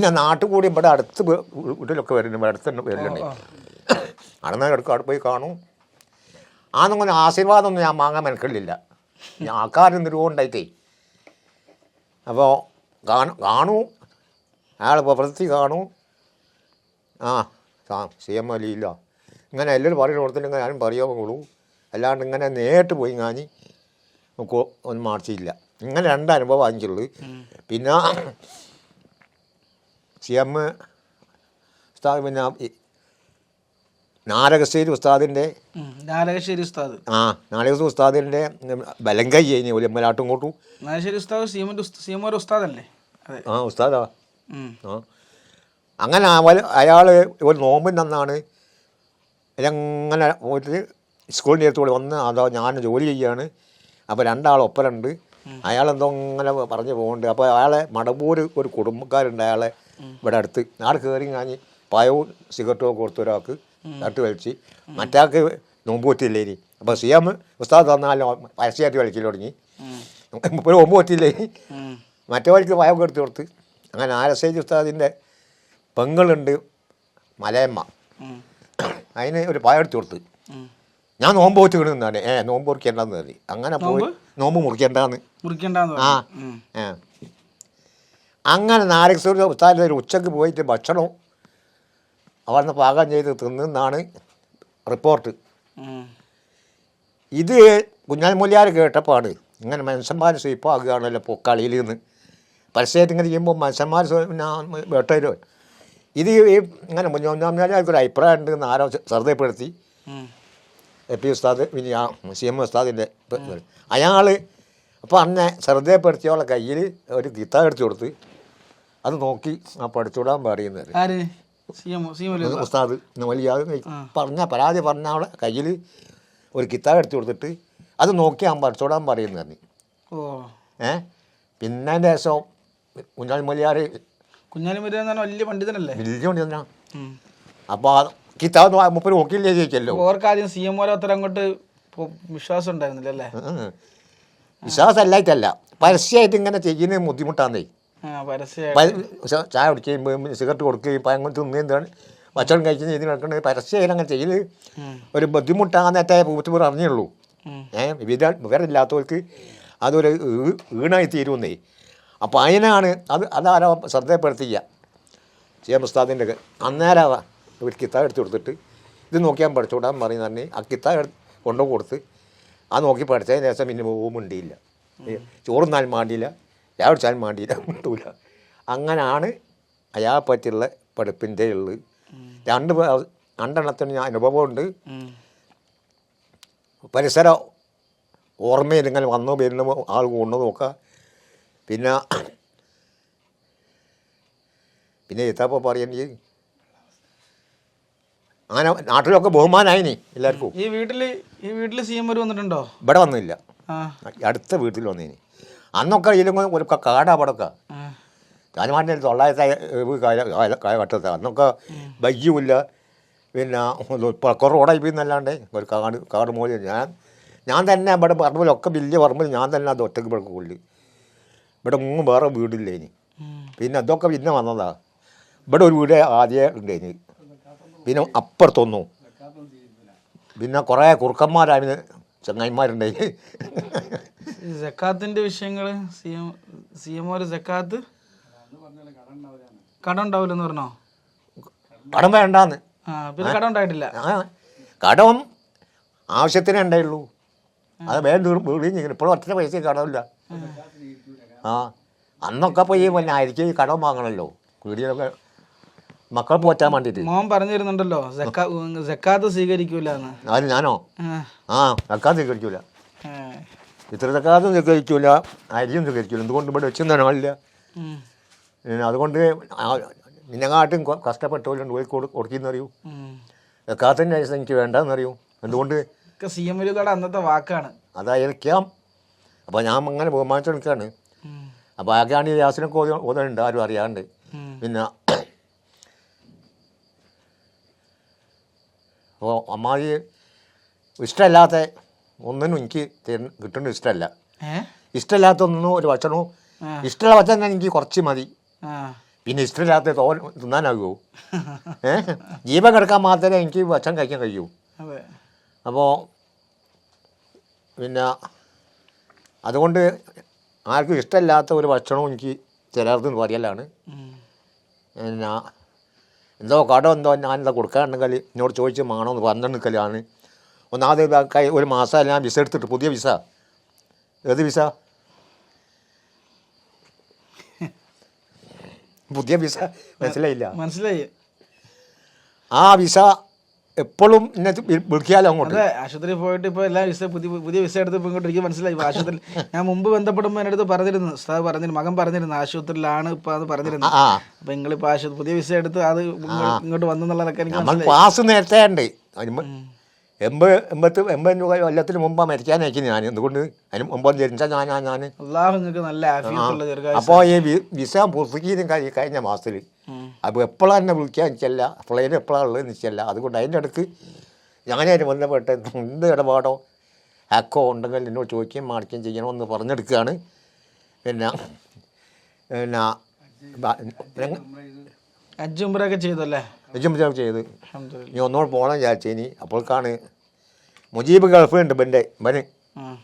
പിന്നെ നാട്ടിൽ കൂടി ഇവിടെ അടുത്ത് വീട്ടിലൊക്കെ വരുന്നു അടുത്ത് വരുന്നുണ്ട്. അടുന്ന എടുക്കും അവിടെ പോയി കാണും. ആണെങ്കിലും ആശീർവാദമൊന്നും ഞാൻ വാങ്ങാൻ മനസ്സിലില്ല ഞാൻ ആൾക്കാരും നിരുകൊണ്ടായിട്ടേ അപ്പോൾ കാണും കാണൂ. അയാൾ പ്രവൃത്തി കാണൂ. ആ സി എം അലിയില്ല ഇങ്ങനെ എല്ലാവരും പറയുന്ന കൊടുത്തില്ലെങ്കിൽ ഞാനും പറയാവുള്ളൂ അല്ലാണ്ട് ഇങ്ങനെ നേരിട്ട് പോയി ഞാനി ഒന്നും മാർച്ചില്ല. ഇങ്ങനെ രണ്ട് അനുഭവം വാങ്ങിച്ചുള്ളൂ പിന്നെ സി എം ഉസ്താദ് പിന്നെ നാരകശ്ശേരി ഉസ്താദിന്റെ നാരകശ്ശേരി ഉസ്താദ്. ആ നാരകശ്ശേരി ഉസ്താദിന്റെ ബലങ്കൈ കഴിഞ്ഞ് ഒലിമ്പലാട്ടും കൂട്ടും നാരകശ്ശേരി ഉസ്താദ് സീമന്റെ സീമോർ ഉസ്താദല്ലേ? ആ ഉസ്താദാ. ആ. അങ്ങനെ അയാൾ ഒരു നോമ്പ് നന്നാണ് ഇതങ്ങനെ പോയിട്ട് സ്കൂളിന്റെ അടുത്തോടെ വന്ന് അതോ ഞാൻ ജോലി ചെയ്യാണ്. അപ്പോൾ രണ്ടാൾ ഒപ്പരുണ്ട് അയാളെന്തോ ഇങ്ങനെ പറഞ്ഞ് പോകുന്നുണ്ട് അപ്പോൾ അയാളെ മടമ്പൂർ ഒരു കുടുംബക്കാരുണ്ട് അയാളെ. ഇവിടെ അടുത്ത്. ആൾ കയറി കാഞ്ഞ് പയവും സിഗരറ്റും കൊടുത്ത ഒരാൾക്ക് നട്ട് വലിച്ച്. മറ്റാൾക്ക് നോമ്പ് പറ്റിയില്ലേ ഇനി? അപ്പോൾ സി എം ഉസ്താദ് തന്നാലും പരസ്യമായിട്ട് വലിച്ചു തുടങ്ങി. ഉം. ഇപ്പോൾ നോമ്പ് പറ്റില്ലേ മറ്റേ വഴിക്ക് പയം എടുത്ത് കൊടുത്ത്. അങ്ങനെ ആരസേജ് ഉസ്താദിന്റെ പെങ്ങളുണ്ട് മലയമ്മ. അതിന് ഒരു പായ എടുത്ത് കൊടുത്ത്. ഞാൻ നോമ്പ് വെച്ച് കിടന്നാണ് ഏ നോമ്പ് മുറിക്കേണ്ടെന്ന് കരുതി. അങ്ങനെ പോയി നോമ്പ്? മുറിക്കേണ്ടെന്ന് മുറിക്കണ്ടാന്ന് ആ. ഏ. അങ്ങനെ നാരകസൂര്യ ഉസ്താദിന്റെ ഒരു ഉച്ചയ്ക്ക് പോയിട്ട് ഭക്ഷണം അവിടുന്ന് പാകം ചെയ്ത് തിന്നാണ് റിപ്പോർട്ട്. ഇത് കുഞ്ഞാലിമൂലിയാർ കേട്ടപ്പാണ് ഇങ്ങനെ മനുഷ്യന്മാർ സ്വീപ്പാകുകയാണല്ലോ പൊക്കളിയിൽ കളിയിൽ നിന്ന് പരസ്യമായിട്ട് ഇങ്ങനെ ചെയ്യുമ്പോൾ മനുഷ്യന്മാർ വേട്ടയിലോ ഇത് ഈ ഇങ്ങനെ കുഞ്ഞാലിയാർക്ക് ഒരു അഭിപ്രായം ഉണ്ട് എന്ന് ആരോ ശ്രദ്ധപ്പെടുത്തി. എ പി ഉസ്താദ് പിന്നെ ആ സി എം ഉസ്താദിന്റെ അയാൾ അപ്പോൾ അന്നെ ശ്രദ്ധപ്പെടുത്തിയോളെ കയ്യിൽ ഒരു ഗിത്താർ എടുത്തു കൊടുത്ത് അത് നോക്കി ആ പഠിച്ചുവിടാൻ പറയുന്നത് ആര്? ഉസ്താദ് വലിയ പറഞ്ഞ പരാതി പറഞ്ഞ അവിടെ കയ്യിൽ ഒരു കിതാബ് എടുത്തു കൊടുത്തിട്ട് അത് നോക്കി അവൻ പഠിച്ചോടാൻ പറയുന്നത് ഓ. ഏ? പിന്നെ ദേശം ശേഷം കുഞ്ഞാൽ മൊലിയാർ കുഞ്ഞാലി മൊലിയാർ വലിയ പണ്ഡിതനല്ലേ? വലിയ പണ്ഡിതനാ. അപ്പോൾ ആ കിതാബ് മുപ്പത് നോക്കിയില്ലേ ചോദിച്ചല്ലോ. ഓർക്ക് ആദ്യം സി എം ഓരോ അത്ര അങ്ങോട്ട് വിശ്വാസം ഉണ്ടായിരുന്നില്ല അല്ലേ വിശ്വാസമല്ലായിട്ടല്ല. പരസ്യമായിട്ട് ഇങ്ങനെ ചെയ്യുന്നത് ബുദ്ധിമുട്ടാന്നേ. ആ ചായ കുടിക്കുകയും സിഗരറ്റ് കൊടുക്കുകയും പഴം തിന്നുകയും എന്താണ് ഭക്ഷണം കഴിക്കുന്ന രീതി നടക്കുന്നത് പരസ്യമായിട്ട് അങ്ങനെ ചെയ്ത്. ഒരു ബുദ്ധിമുട്ടാന്നേറ്റ പൂത്തുപൂർ അറിഞ്ഞുള്ളൂ ഏഹ് വിവര വിവരമില്ലാത്തവർക്ക് അതൊരു ഈണായി തീരുമെന്നേ. അപ്പോൾ അതിനാണ് അത് അതാരോ ശ്രദ്ധപ്പെടുത്തിയ സി എം ഉസ്താദിന്റെ അന്നേരം ഒരു കിത്താബ് എടുത്ത് കൊടുത്തിട്ട് ഇത് നോക്കിയാൽ പഠിച്ചോടാൻ പറയുന്ന തന്നെ ആ കിത്താബ് കൊണ്ടു കൊടുത്ത് അത് നോക്കി പഠിച്ചതിന് ശേഷം പിന്നെ പോകുമുണ്ടിയില്ല ചോറുന്നാൽ മാണ്ടിയില്ല രാവിലെ മാണ്ടിയില്ല. കിട്ടൂല അങ്ങനെയാണ് അയാളെ പറ്റിയുള്ള പഠിപ്പിന്റെ ഉള്ളത് രണ്ട് രണ്ടെണ്ണത്തിന് ഞാൻ അനുഭവമുണ്ട്. പരിസരം ഓർമ്മയിൽ ഇങ്ങനെ വന്നു വരുന്ന ആൾ കൊണ്ടു നോക്കുക പിന്നെ പിന്നെ എത്താപ്പോൾ പറയേണ്ടി അങ്ങനെ നാട്ടിലൊക്കെ ബഹുമാനായിനി എല്ലാവർക്കും. ഈ വീട്ടിൽ ഈ വീട്ടിൽ സി എം വന്നിട്ടുണ്ടോ? ഇവിടെ വന്നില്ല. അടുത്ത വീട്ടിൽ വന്നേനി. അന്നൊക്കെ ഇതിലും ഒരു കാടാ പടക്ക താജ്മഹലിന്റെ രാജമാന്റെ തൊള്ളായിരത്തി കാലഘട്ടത്തെ അന്നൊക്കെ ബയ്യുമില്ല പിന്നെ കുറേ ഓടായി പോയിന്നല്ലാണ്ട് ഒരു കാട് കാട് മൂല ഞാൻ ഞാൻ തന്നെ ഇവിടെ പറമ്പിലൊക്കെ വലിയ പറമ്പിൽ ഞാൻ തന്നെ അത് ഒറ്റയ്ക്ക് ഇവിടെ കൊള്ളി. ഇവിടെ മൂന്ന് വേറെ വീടില്ല ഇനി. പിന്നെ അതൊക്കെ പിന്നെ വന്നതാ. ഇവിടെ ഒരു വീട് ആദ്യം ഇനി. പിന്നെ അപ്പുറത്തൊന്നു. പിന്നെ കുറേ കുറുക്കന്മാരായിരുന്നു ചങ്ങായിമാരുണ്ടായി ജക്കാത്തിന്റെ വിഷയങ്ങൾ? സി എം സി എം ഒരു ജക്കാത്ത്? കടം ഉണ്ടാവില്ലെന്ന് പറഞ്ഞോ? കടം വേണ്ടാന്ന്. ആ പിന്നെ കടം ഉണ്ടായിട്ടില്ല. കടം ആവശ്യത്തിനേ ഉണ്ടായുള്ളൂ. അത് വീടുകയും ചെയ്യും ഇപ്പോഴും ഒറ്റ പൈസ കടമില്ല ആ അന്നൊക്കെ പോയി പിന്നെ ആയിരിക്കും ഈ കടം വാങ്ങണമല്ലോ വീടിനൊക്കെ മക്കളെ പോറ്റാൻ വേണ്ടിട്ട് മോൻ പറഞ്ഞിരുന്നുണ്ടല്ലോ ജക്കാ ജക്കാത്ത് സ്വീകരിക്കൂല എന്ന് ഞാനോ? ആ. സ്വീകരിക്കൂല. തക്കാതും സ്വീകരിക്കൂല അരിയും സ്വീകരിക്കൂല എന്തുകൊണ്ട് ഇവിടെ വെച്ചൊന്നും ആളില്ല അതുകൊണ്ട് നിന്നെങ്ങാട്ടും കഷ്ടപ്പെട്ടവരുണ്ട് പോയി കൊടു കൊടുക്കുന്നറിയൂ. തക്കാത്തിന്റെ പൈസ എനിക്ക് വേണ്ടെന്നറിയൂ. എന്തുകൊണ്ട്? സി എം എലുകളുടെ അന്നത്തെ വാക്കാണ്. അതായിരിക്കാം. അപ്പോൾ ഞാൻ അങ്ങനെ ബഹുമാനിച്ചു നിൽക്കുകയാണ്. അപ്പോൾ ആകെയാണ് ഈ യാസിനൊക്കെ ഓതി ഓതുന്നുണ്ട് ആരും അറിയാണ്ട്. പിന്നെ അപ്പോൾ അമ്മായി ഇഷ്ടമല്ലാത്ത ഒന്നിനും എനിക്ക് കിട്ടേണ്ട ഇഷ്ടമല്ല. ഇഷ്ടമില്ലാത്ത ഇഷ്ടമല്ലാത്ത ഒന്നും ഒരു ഭക്ഷണവും ഇഷ്ടമുള്ള ഭക്ഷണം തന്നെ എനിക്ക് കുറച്ച് മതി. പിന്നെ ഇഷ്ടമില്ലാത്ത തോൻ തിന്നാനാകുമോ ഏഹ് ജീവൻ കിടക്കാൻ മാത്രമേ എനിക്ക് ഭക്ഷണം കഴിക്കാൻ കഴിയൂ. അപ്പോൾ പിന്നെ അതുകൊണ്ട് ആർക്കും ഇഷ്ടമില്ലാത്ത ഒരു ഭക്ഷണവും എനിക്ക് ചിലർന്ന് പറയലാണ്. എന്നാ പിന്നെ എന്തോ കടം എന്തോ ഞാനെന്താ കൊടുക്കാണ്ടെങ്കിൽ എന്നോട് ചോദിച്ച് മാണോ എന്ന് നിൽക്കലാണ്. ഒന്നാമത് ഒരു മാസമല്ല ഞാൻ വിസ എടുത്തിട്ട് പുതിയ വിസ. ഏത് വിസ? പുതിയ വിസ? മനസ്സിലായില്ല. മനസ്സിലായി. ആ വിസ എപ്പോഴും എന്നെ വിളിക്കാലോ അങ്ങോട്ട്. അതെ ആശുപത്രിയിൽ പോയിട്ട് ഇപ്പോൾ എല്ലാ വിസ പുതിയ പുതിയ വിസ എടുത്ത് ഇങ്ങോട്ട് എനിക്ക് മനസ്സിലായി. ആശുപത്രി ഞാൻ മുമ്പ് ബന്ധപ്പെടുമ്പോൾ എന്റെ അടുത്ത് പറഞ്ഞിരുന്നു. ഉസ്താദ് പറഞ്ഞിരുന്നു മകൻ പറഞ്ഞിരുന്നു ആശുപത്രിയിലാണ് ഇപ്പോൾ അത് പറഞ്ഞിരുന്നു. അപ്പോൾ നിങ്ങളിപ്പോൾ നിങ്ങളിപ്പോ ആശുപത്രി പുതിയ വിസ എടുത്ത് അത് ഇങ്ങോട്ട് ഇങ്ങോട്ട് വന്നെന്നുള്ളതൊക്കെ എനിക്ക് പാസ് നേരത്തെ ഉണ്ട്. എൺപത് എൺപത്തി എൺപത് രൂപ കൊല്ലത്തിന് മുമ്പാണ് മരിക്കാൻ അയക്കുന്നത് ഞാൻ എന്തുകൊണ്ട്? അതിന് മുമ്പ് ജനിച്ച ഞാൻ ഞാൻ അള്ളാഹു നിങ്ങൾക്ക് നല്ല അപ്പോൾ ഈ വിസ പുതുക്കിയതും കഴി കഴിഞ്ഞ മാസത്തിൽ. അപ്പോൾ എപ്പോഴാണ് എന്നെ വിളിക്കാൻ നിൽക്കല്ല പ്ലെയിൻ എപ്പോഴാണ് ഉള്ളത് നിൽക്കല്ല അതുകൊണ്ട് അതിന്റെ അടുക്ക് ഞാനതിന് ബന്ധപ്പെട്ട് എന്ത് ഇടപാടോ ഹാക്കോ ഉണ്ടെങ്കിൽ എന്നോട് ചോദിക്കുകയും മാറിക്കുകയും ചെയ്യണമെന്ന് പറഞ്ഞെടുക്കുകയാണ്. പിന്നെ പിന്നെ ഉംറയൊക്കെ ചെയ്തല്ലേ? നിജം വിചാരം ചെയ്ത്. ഇനി ഒന്നോട് പോകണം വിചാരിച്ചു ഇനി. അപ്പോഴേക്കാണ് മുജീബ് ഗൾഫ് ഉണ്ട് ഇവന്റെ ഇവന്.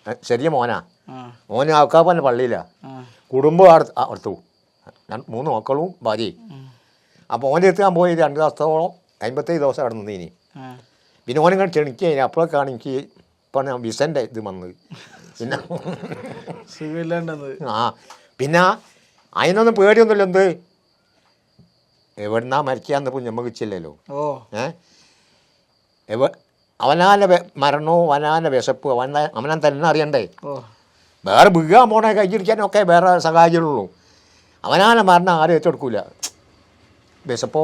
ശരിയ ചെറിയ മോനാ. മോനെ ആക്കാപ്പന്റെ പള്ളിയില്ല കുടുംബം അടുത്ത് അടുത്തു മൂന്ന് മക്കളും ഭാര്യയും. അപ്പോൾ ഓന്റെ അടുത്ത് ഞാൻ പോയി രണ്ട് ദിവസത്തോളം അമ്പത്തേഴ് ദിവസം അവിടെ നിന്ന് ഇനി. പിന്നെ ഓനെ കണ്ട് ക്ഷണിക്കുക അപ്പോഴൊക്കെയാണ് എനിക്ക് ഇപ്പം ഞാൻ വിസന്റെ ഇത് വന്നത്. പിന്നെ ആ. പിന്നെ അതിനൊന്നും പേടിയൊന്നുമില്ല എന്ത്? എവിടുന്നാ മരിക്കാന്ന് പോലും നമുക്ക് ഇച്ചില്ലല്ലോ ഓ. ഏ? എവ അവനാന്റെ മരണവും അവനാന്റെ വിശപ്പ് അവനെ അവനെ തന്നെ അറിയണ്ടേ? ഓ. വേറെ വീഴാൻ പോണേ കഴിച്ചിരിക്കാനൊക്കെ വേറെ സഹായിച്ചുള്ളൂ അവനാന മരണം ആരും ഏറ്റെടുക്കൂല. വിശപ്പോ?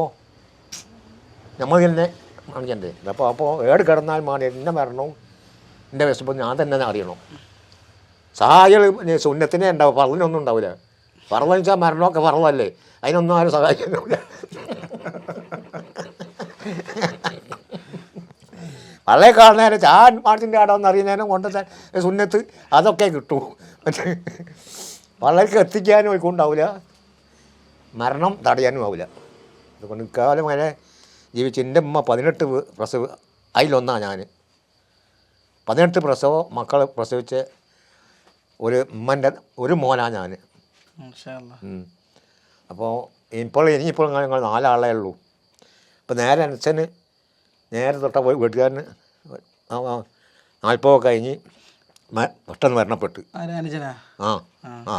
നമ്മൾ തന്നെ കാണിക്കണ്ടേ അപ്പോൾ അപ്പോൾ ഏട് കിടന്നാൽ മാറി എന്റെ മരണവും എന്റെ വിശപ്പ് ഞാൻ തന്നെ അറിയണം. സഹായികൾ സുന്നത്തിനെ ഉണ്ടാവും പറഞ്ഞൊന്നും ഉണ്ടാവില്ല പറലെന്ന് വെച്ചാൽ മരണമൊക്കെ പറലല്ലേ അതിനൊന്നും ആരും സഹായിക്കുന്നില്ല വളരെ കാണുന്നേരം ചാൻ പാട്ടിന്റെ ആടാന്ന് അറിയുന്നതിനും കൊണ്ട് സുന്നത്ത് അതൊക്കെ കിട്ടൂ. വള്ളേക്ക് എത്തിക്കാനും ഉണ്ടാവില്ല മരണം തടയാനും ആവില്ല അതുകൊണ്ട് ഇക്കാലം വരെ ജീവിച്ച് എന്റെ ഉമ്മ പതിനെട്ട് പ്രസവ അതിലൊന്നാണ് ഞാൻ പതിനെട്ട് പ്രസവം മക്കൾ പ്രസവിച്ച് ഒരു ഉമ്മന്റെ ഒരു മോനാണ് ഞാൻ. അപ്പോൾ ഇപ്പോൾ ഇനിയിപ്പോൾ ഞങ്ങൾ നാലാളേ ഉള്ളൂ. അപ്പോൾ നേരെ അച്ഛന് നേരെ തൊട്ട പോയി വീട്ടുകാരന് നാൽപ്പോ കഴിഞ്ഞ് പെട്ടെന്ന് മരണപ്പെട്ട്. ആ ആ.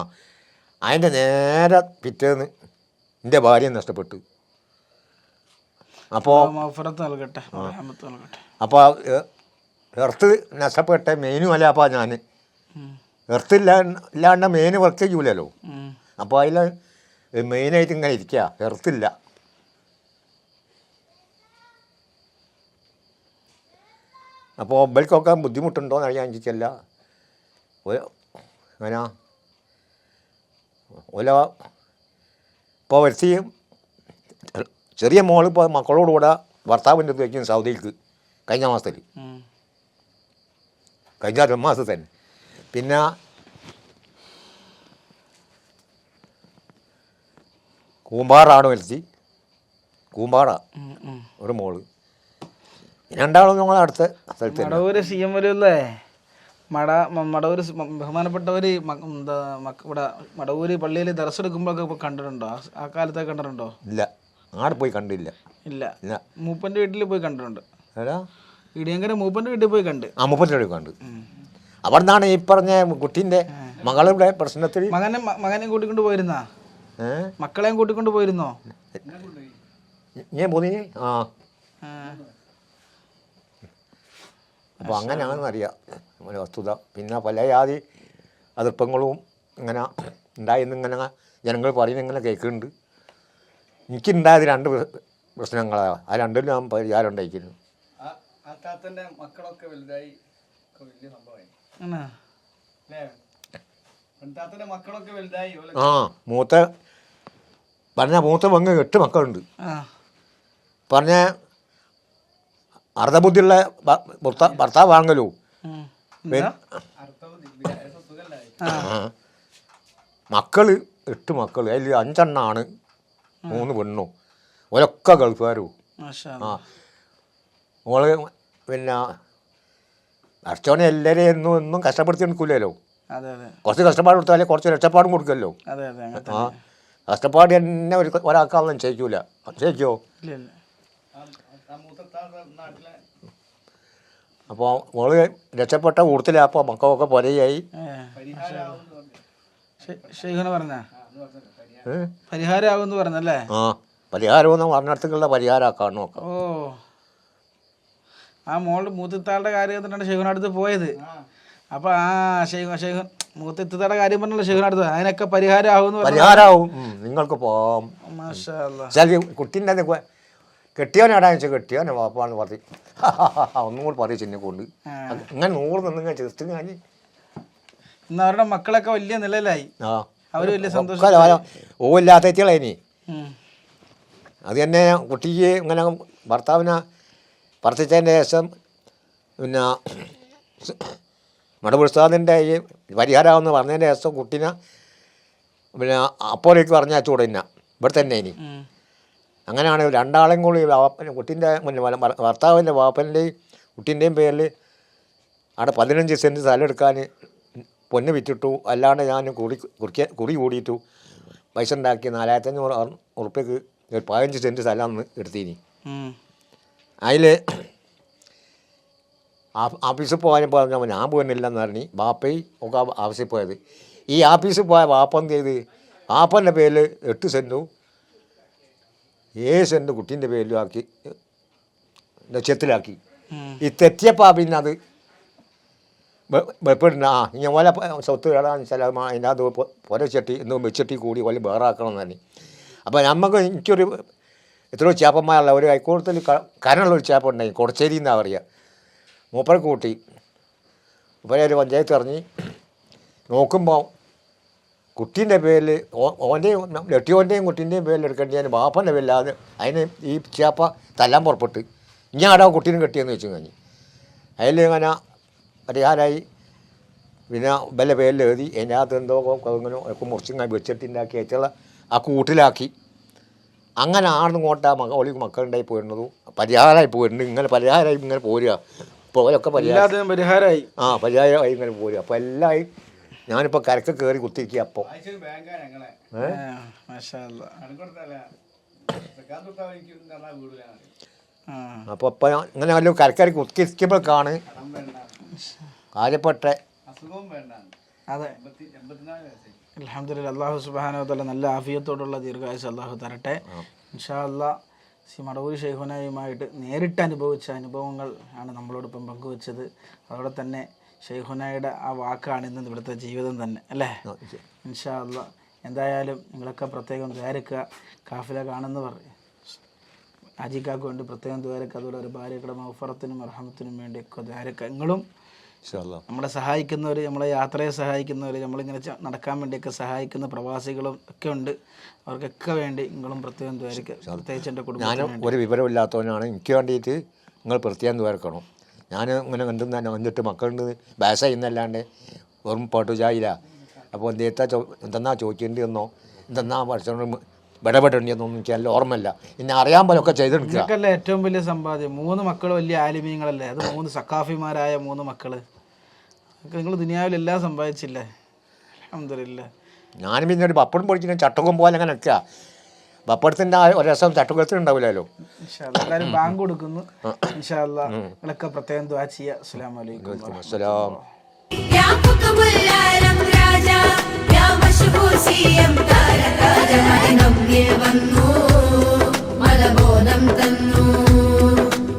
അതിന്റെ നേരെ പിറ്റേന്ന് എന്റെ ഭാര്യ നഷ്ടപ്പെട്ടു. അപ്പോൾ അപ്പോൾ എർത്ത് നഷ്ടപ്പെട്ട മെയിനും അല്ല അപ്പോൾ ഞാൻ. എർത്തില്ല ഇല്ലാണ്ട് മെയിൻ വർക്ക് ചെയ്യൂലല്ലോ. അപ്പോൾ അതിൽ മെയിനായിട്ട് ഇങ്ങനെ ഇരിക്കുക എർത്തില്ല. അപ്പോൾ ഒബൽക്കൊക്കെ ബുദ്ധിമുട്ടുണ്ടോ എന്ന് അറിയാൻ ചോദിച്ചല്ല അങ്ങനെ ഒല ഇപ്പോൾ വരുത്തി ചെറിയ മോൾ ഇപ്പോൾ മക്കളോടുകൂടെ ഭർത്താവിന്റെ അടുത്ത് വയ്ക്കും സൗദിയിലേക്ക് കഴിഞ്ഞ മാസത്തിൽ കഴിഞ്ഞ മാസത്തിൽ തന്നെ പിന്നെ കൂമ്പാറാണ് വരുത്തി കൂമ്പാറ. ഒരു മോൾ. രണ്ടാളും ഞങ്ങൾ അടുത്ത സ്ഥലത്ത് മടവൂര് സി എം വരൂല്ലേ മട മടവൂര് ബഹുമാനപ്പെട്ടവർ എന്താ ഇവിടെ മടവൂര് പള്ളിയിൽ ദർശെടുക്കുമ്പോഴൊക്കെ കണ്ടിട്ടുണ്ടോ? ആ കാലത്തെ കാലത്തൊക്കെ കണ്ടിട്ടുണ്ടോ? ഇല്ല. ആടെ പോയി കണ്ടില്ല. ഇല്ല. ഇല്ല. മൂപ്പന്റെ വീട്ടിൽ പോയി കണ്ടിട്ടുണ്ട്. ഇടിയങ്കര മൂപ്പന്റെ വീട്ടിൽ പോയി കണ്ട്. ആ മൂപ്പന്റെ വീട്ടിൽ കണ്ട്. അവിടെ നിന്നാണ് ഈ പറഞ്ഞ കുട്ടീന്റെ മകളുടെ പ്രശ്നത്തിൽ. മകനെ മകനെ കൂട്ടിക്കൊണ്ട് പോയിരുന്നാ? മക്കളെയും കൂട്ടിക്കൊണ്ട് പോയിരുന്നോ? ഞാൻ പോന്നി. ആ. അപ്പൊ അപ്പോൾ അങ്ങനെയാണെന്ന് അറിയാം ഒരു വസ്തുത. പിന്നെ പല ജാതി അതിർപ്പങ്ങളും ഇങ്ങനെ ഉണ്ടായി ഇങ്ങനെ ജനങ്ങൾ പറയുന്ന ഇങ്ങനെ കേൾക്കുന്നുണ്ട്. എനിക്കുണ്ടായത് രണ്ട് പ്രശ്നങ്ങളാ. പ്രശ്നങ്ങളാണ് ആ രണ്ടിലും ഞാൻ പരിഹാരം ഉണ്ടായിരിക്കുന്നു മക്കളൊക്കെ വലുതായി. വലിയ സംഭവമായി. ആണോ? അല്ലേ? മക്കളൊക്കെ വലുതായി ഓലെ ആ മൂത്ത പറഞ്ഞ മൂത്ത പങ്ക് എട്ട് മക്കളുണ്ട്. ആ. പറഞ്ഞ അർദ്ധബുദ്ധിയുള്ള ഭർത്താവ് ഭർത്താ- മക്കൾ എട്ട് മക്കൾ അതിൽ അഞ്ചെണ്ണാണ് മൂന്ന് പെണ്ണോ. ഒരൊക്കെ ഗൾഫുകാരും. മാഷാ ആ. ഓൾ പിന്നെ അർച്ചോനെ എല്ലാവരെയും എന്നും ഒന്നും കഷ്ടപ്പെടുത്തി എടുക്കൂലല്ലോ അതെ അതെ. കുറച്ച് കഷ്ടപ്പാട് കൊടുത്താലേ കുറച്ച് രക്ഷപ്പാടും കൊടുക്കുമല്ലോ അതെ അതെ അങ്ങനെ ആ കഷ്ടപ്പാട് തന്നെ ഒരു ആ മൂത്തത്താത്ത നാട്ടിലെ അപ്പോൾ മോൾ രക്ഷപ്പെട്ട കൂടുതലാപ്പോൾ മക്കളൊക്കെ പൊരയായി. പരിഹാരമാകുമെന്ന് പറഞ്ഞല്ലേ? ആ പരിഹാരമെന്ന് പറഞ്ഞിടത്തേക്കുള്ള പരിഹാരമാക്കാൻ നോക്കാം. ഓ. ആ മോളുടെ മൂത്തിത്താളുടെ കാര്യം എന്നിട്ടാണ് ഷെയ്ഖുന അടുത്ത് പോയത്. അപ്പൊ ആ ഷെയ്ഖു ഷെയ്ഖ് മൂത്തിത്താളുടെ കാര്യം പറഞ്ഞല്ലോ ഷെയ്ഖുന അടുത്ത്. അതിനൊക്കെ പരിഹാരമാകും പരിഹാരമാവും. നിങ്ങൾക്ക് പോവാം. കുട്ടീന്റെ അത് കൊ- കെട്ടിയവനാടാന്ന് വെച്ചാൽ കെട്ടിയവനെ വാപ്പാണെന്ന് പറയും ഒന്നും കൂടി പറയും ചിന്നെ കൊണ്ട് ഇങ്ങനെ നൂറ് നിന്നിങ്ങനെ ചെറുത്ത് കഴിഞ്ഞ് ഇന്ന് അവരുടെ മക്കളൊക്കെ വലിയ നിലയിലായി ആ. അവർ വലിയ സന്തോഷം ഓവില്ലാത്തേറ്റികളെ ഇനി. ഉം. അത് തന്നെ കുട്ടിക്ക് ഇങ്ങനെ ഭർത്താവിനെ ഭർത്തിച്ചതിന്റെ ശേഷം പിന്നെ മടപുസ്താദിന്റെ ഈ പരിഹാരമാണെന്ന് പറഞ്ഞതിന്റെ ശേഷം കുട്ടീനെ പിന്നെ അപ്പോഴേക്ക് പറഞ്ഞാച്ചൂടെ ഇന്ന. ഇവിടെ തന്നെ ഇനി. അങ്ങനെയാണ് രണ്ടാളും കൂടി വാപ്പൻ കുട്ടീന്റെ ഭർത്താവിന്റെ വാപ്പന്റെയും കുട്ടീന്റെയും പേരിൽ അവിടെ പതിനഞ്ച് സെന്റ് സ്ഥലം എടുക്കാൻ പൊന്ന് വിറ്റിട്ടു. അല്ലാണ്ട് ഞാൻ കുറി കുറിക്ക കുറി കൂടിയിട്ടു. പൈസ ഉണ്ടാക്കി നാലായിരത്തഞ്ഞൂറ് ഉറുപ്പ്യക്ക് ഒരു പതിനഞ്ച് സെന്റ് സ്ഥലം എടുത്തീനി. അതിൽ ആഫീസിൽ പോകാൻ പറഞ്ഞപ്പോൾ ഞാൻ പോകുന്നില്ലെന്ന് പറഞ്ഞ് ബാപ്പയും ഒക്കെ ഓഫീസിൽ പോയത്. ഈ ആഫീസിൽ പോയ ബാപ്പ എന്ത് ചെയ്ത്? ബാപ്പന്റെ പേരിൽ എട്ട് സെന്റും ഏഴ് സെന്റ് കുട്ടീന്റെ പേരിലും ആക്കി ലക്ഷ്യത്തിലാക്കി. ഈ തെറ്റിയപ്പോൾ പിന്നെ അത് വെപ്പിടുന്ന ആ ഇങ്ങനെ പോലെ സ്വത്ത് കേടാന്ന് ചില അതിന്റെ അത് പുരച്ചട്ടി എന്തോ വെച്ചട്ടി കൂടി പോലെ വേറാക്കണം എന്ന് തന്നെ അപ്പോൾ നമുക്ക് എനിക്കൊരു എത്രയോ ചേപ്പന്മാരുള്ള ഒരു ഹൈക്കോടതിയിൽ കരനുള്ള ഒരു ചേപ്പ ഉണ്ടായി കൊടച്ചേരി എന്നാണ് പറയുക മൂപ്പരെ കൂട്ടി മൂപ്പരെ ഒരു പഞ്ചായത്ത് ഇറങ്ങി നോക്കുമ്പോൾ കുട്ടീന്റെ പേരിൽ ഓന്റെയും ലട്ടിയോന്റെയും കുട്ടീന്റെയും പേരിൽ എടുക്കേണ്ടി ഞാൻ ബാപ്പന്റെ പേരില്ലാതെ അതിന് ഈ ചേപ്പ തല്ലാൻ പുറപ്പെട്ട് ഞാൻ ആടാ കുട്ടീനെ കെട്ടിയെന്ന് വെച്ച് കഴിഞ്ഞ്. അതിൽ ഇങ്ങനെ പരിഹാരമായി പിന്നെ വല്ല പേരിൽ എഴുതി അതിനകത്ത് എന്തോ ഇങ്ങനെ ഒക്കെ മുറിച്ചിങ്ങനെ വെച്ചിട്ടുണ്ടാക്കി വെച്ചുള്ള ആ കൂട്ടിലാക്കി. അങ്ങനെ ആണെന്ന് ഇങ്ങോട്ട് ആ മക ഒളി മക്കളുണ്ടായി പോയിരുന്നതും പരിഹാരമായി പോയിരുന്നു ഇങ്ങനെ പരിഹാരമായി ഇങ്ങനെ പോരുക. പോലൊക്കെ പരിഹാരം. പരിഹാരമായി. ആ പരിഹാരമായി ഇങ്ങനെ പോരുക. അപ്പോൾ എല്ലാമായി ഞാനിപ്പോൾ കരക്ക് കയറി കുത്തിരിക്കുക അപ്പോൾ. അപ്പോൾ ഇപ്പോൾ ഇങ്ങനെ വല്ല കരക്കറി കുത്തിരിക്കുമ്പോഴേക്കാണ് വേണ്ട. കാര്യപ്പെട്ട. അതെ. എൺപത്തി എൺപത്തിനാല് വയസ്സായി. അലഹമ്മദില്ല അള്ളാഹു സുബാനോതല്ല നല്ല ആഫിയത്തോടുള്ള ദീർഘായുസ് അള്ളാഹു തരട്ടെ. ഇൻഷാ അല്ലാ സി മടവൂരി ഷെയ്ഹുനായുമായിട്ട് നേരിട്ട് അനുഭവിച്ച അനുഭവങ്ങൾ ആണ് നമ്മളോടൊപ്പം പങ്കുവച്ചത്. അതോടെ തന്നെ ഷെയ്ഖുനയുടെ ആ വാക്കാണ് ഇന്ന് ഇവിടുത്തെ ജീവിതം തന്നെ അല്ലേ? ഇൻഷാ അല്ലാ എന്തായാലും നിങ്ങളൊക്കെ പ്രത്യേകം ദ്വാരക്കുക കാഫില കാണുന്നു പറയും അജിക്കാക്ക് വേണ്ടി പ്രത്യേകം ദ്വാരക്കുക അതുപോലെ ഒരു ഭാര്യയുടെ മൗഫറത്തിനും അർഹമത്തിനും വേണ്ടിയൊക്കെ ദ്വാരക്കുക നിങ്ങളും ഇൻഷാല്ലാ നമ്മളെ സഹായിക്കുന്നവർ നമ്മളെ യാത്രയെ സഹായിക്കുന്നവർ നമ്മളിങ്ങനെ നടക്കാൻ വേണ്ടിയൊക്കെ സഹായിക്കുന്ന പ്രവാസികളും ഒക്കെ ഉണ്ട്. അവർക്കൊക്കെ വേണ്ടി നിങ്ങളും പ്രത്യേകം ദ്വാരിക്കുക പ്രത്യേകിച്ച് എന്റെ കുടുംബം ഞാനും ഒരു വിവരമില്ലാത്തവനാണ്. എനിക്ക് വേണ്ടിയിട്ട് നിങ്ങൾ പ്രത്യേകം തുറക്കണം ഞാൻ ഇങ്ങനെ കണ്ടുന്ന വന്നിട്ട് മക്കളുണ്ട് ബാസ ചെയ്യുന്നല്ലാണ്ട് വെറും പാട്ടുചായില്ല അപ്പോൾ എന്തേത്താ ചോ എന്തെന്നാ ചോദിക്കേണ്ടിയെന്നോ എന്തെന്നാ പഠിച്ചോണ്ട് ഇടപെടേണ്ടിയെന്നൊന്നും എനിക്ക് നല്ല ഓർമ്മയില്ല. എന്നെ അറിയാൻ പോലൊക്കെ ചെയ്തെടുക്കുക ഏറ്റവും വലിയ സമ്പാദ്യം? മൂന്ന് മക്കൾ വലിയ ആലിമീങ്ങളല്ലേ? അത് മൂന്ന് സക്കാഫിമാരായ മൂന്ന് മക്കൾ. നിങ്ങൾ ദുനിയാവിൽ എല്ലാം സമ്പാദിച്ചില്ലേ അഹമ്മദില്ല ഞാനും പിന്നെ ഒരു പപ്പടം പൊടിക്കുന്ന ചട്ടകം പോലെ അങ്ങനെ നിൽക്കുക പപ്പടത്തിൻ്റെ ആ ഒരു രസം ചട്ടകത്തിൽ ഉണ്ടാവില്ലല്ലോ എല്ലാവരും ബാങ്ക് കൊടുക്കുന്നു ഇൻഷാല്ല നിങ്ങളൊക്കെ പ്രത്യേകം ദ്വാ ചെയ്യുക അസ്സാം വലൈക്കും അസ്സലാം يا قطب العالم راجا يا مشهور سيم താര നമ്മിൽ വന്നു മലബോധം തന്നു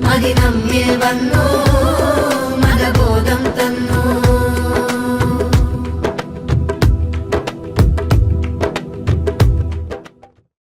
മതി നമ്മിൽ വന്നു മലബോധം തന്നു